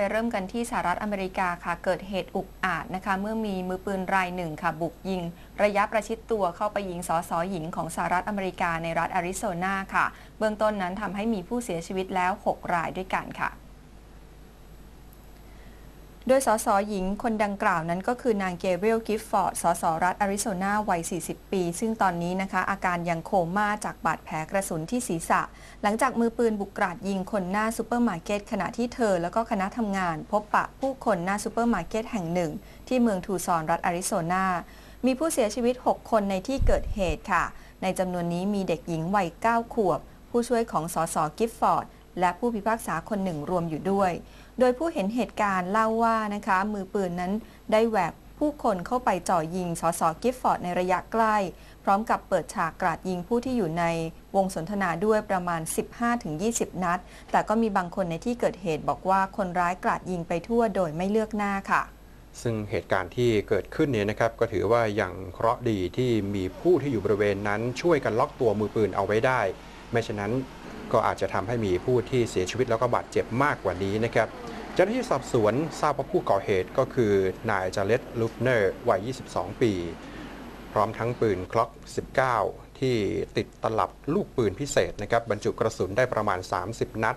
ไปเริ่มกันที่สหรัฐอเมริกาค่ะ เกิดเหตุอุกอาจนะคะ เมื่อมีมือปืนรายหนึ่งค่ะ บุกยิง ระยะประชิดตัวเข้าไปยิงสสหญิงของสหรัฐอเมริกาในรัฐแอริโซนาค่ะ เบื้องต้นนั้นทำให้มีผู้เสียชีวิตแล้ว 6 รายด้วยกันค่ะ โดยสสหญิงคนดังกล่าวนั้นก็คือนางเกเบรียลกิฟฟอร์ด สสรัฐแอริโซนาวัย 40 ปี ซึ่งตอนนี้นะคะอาการยังโคม่าจากบาดแผลกระสุนที่ศีรษะ หลังจากมือปืนบุกกราดยิงคนหน้าซูเปอร์มาร์เก็ตขณะที่เธอแล้วก็คณะทำงาน พบปะผู้คนหน้าซูเปอร์มาร์เก็ตแห่งหนึ่ง ที่เมืองทูซอนรัฐแอริโซนา มีผู้เสียชีวิต 6 คนในที่เกิดเหตุค่ะ ในจำนวนนี้มีเด็กหญิงวัย 9 ขวบ ผู้ช่วยของสสกิฟฟอร์ด และผู้พิพากษาคนหนึ่งรวมอยู่ด้วย โดยผู้เห็นเหตุการณ์เล่าว่านะคะมือปืนนั้นได้แหวกผู้คนเข้าไปจ่อยิงสสกิฟฟอร์ดในระยะใกล้ พร้อมกับเปิดฉากกราดยิงผู้ที่อยู่ในวงสนทนาด้วยประมาณ 15-20 นัด แต่ก็มีบางคนในที่เกิดเหตุบอกว่าคนร้ายกราดยิงไปทั่วโดยไม่เลือกหน้าค่ะ ซึ่งเหตุการณ์ที่เกิดขึ้นเนี่ยนะครับ ก็ถือว่าอย่างเคราะห์ดีที่มีผู้ที่อยู่บริเวณนั้นช่วยกันล็อกตัวมือปืนเอาไว้ได้ ไม่ฉะนั้น ก็อาจจะทำให้มีผู้ที่เสียชีวิตแล้วก็บาดเจ็บมากกว่านี้นะครับเจ้าหน้าที่สอบสวนทราบว่าผู้ก่อเหตุก็คือนายจาเลตลูฟเนอร์วัย 22 ปี พร้อมทั้งปืนคล็อก 19 ที่ติดตลับลูกปืนพิเศษนะครับบรรจุกระสุนได้ประมาณ 30 นัด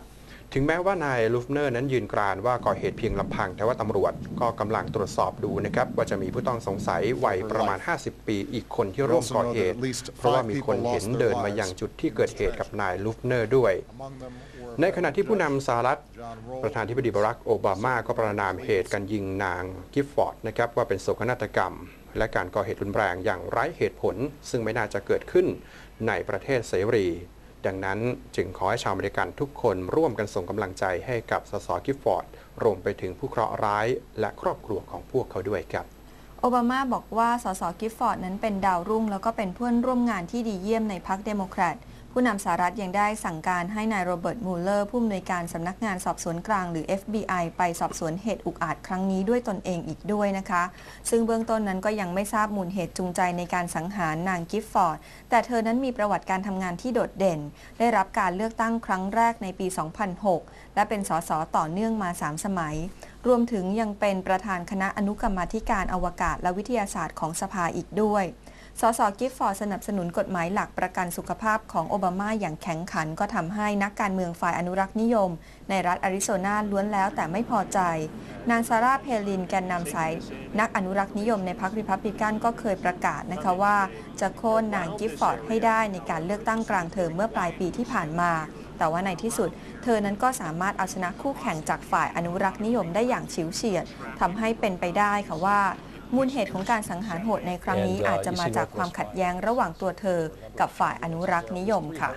ถึงแม้ว่านายลูฟเนอร์นั้นยืนกรานว่าก่อเหตุเพียงลำพัง แต่ว่าตำรวจก็กำลังตรวจสอบดูนะครับ ว่าจะมีผู้ต้องสงสัยวัยประมาณ 50 ปีอีกคนที่ร่วมก่อเหตุ เพราะว่ามีคนเห็นเดินมาอยังจุดที่เกิดเหตุกับนายลูฟเนอร์ด้วย ในขณะที่ผู้นำสหรัฐ ประธานธิบดีบารักโอบามาก็ประนามเหตุการยิงนางกิฟฟอร์ดนะครับว่าเป็นโศกนาฏกรรม และการก่อเหตุรุนแรงอย่างไร้เหตุผล ซึ่งไม่น่าจะเกิดขึ้นในประเทศเสรี ดังนั้นจึงขอให้ชาวอเมริกันทุกคนร่วมกันส่งกำลังใจให้กับสสกิฟฟอร์ดรวมไปถึงผู้เคราะห์ร้าย และครอบครัวของพวกเขาด้วยครับโอบามาบอกว่าสสกิฟฟอร์ดนั้นเป็นดาวรุ่ง แล้วก็เป็นเพื่อนร่วมงานที่ดีเยี่ยมในพรรคเดโมแครต ผู้นำสหรัฐยังได้สั่งการให้นายโรเบิร์ตมูลเลอร์ผู้อำนวยการสำนักงานสอบสวนกลางหรือ FBI ไปสอบสวนเหตุอุกอาจครั้งนี้ด้วยตนเองอีกด้วยนะคะ ซึ่งเบื้องต้นนั้นก็ยังไม่ทราบมูลเหตุจูงใจในการสังหารนางกิฟฟอร์ด แต่เธอนั้นมีประวัติการทำงานที่โดดเด่น ได้รับการเลือกตั้งครั้งแรกในปี 2006 และเป็นสสต่อเนื่องมา 3 สมัย รวมถึงยังเป็นประธานคณะอนุกรรมาธิการอวกาศและวิทยาศาสตร์ของสภาอีกด้วย สสกิฟฟอร์ดสนับสนุนกฎหมายหลักประกันสุขภาพของโอบามาอย่างแข็งขันก็ทำให้นักการเมืองฝ่ายอนุรักษ์นิยม ในรัฐแอริโซนาล้วนแล้วแต่ไม่พอใจ นางซาร่าเพลินแกนนำสายนักอนุรักษ์นิยมในพรรคริพับลิกันก็เคยประกาศนะคะว่า จะโค่นนางกิฟฟอร์ดให้ได้ในการเลือกตั้งกลางเทอมเมื่อปลายปีที่ผ่านมา แต่ว่าในที่สุด เธอนั้นก็สามารถเอาชนะคู่แข่งจากฝ่ายอนุรักษ์นิยมได้อย่างฉิวเฉียดทำให้เป็นไปได้ค่ะว่า มูลเหตุของการสังหารโหดในครั้งนี้ And, uh, อาจจะมาจากความขัดแย้งระหว่างตัวเธอ กับฝ่ายอนุรักษ์นิยมค่ะ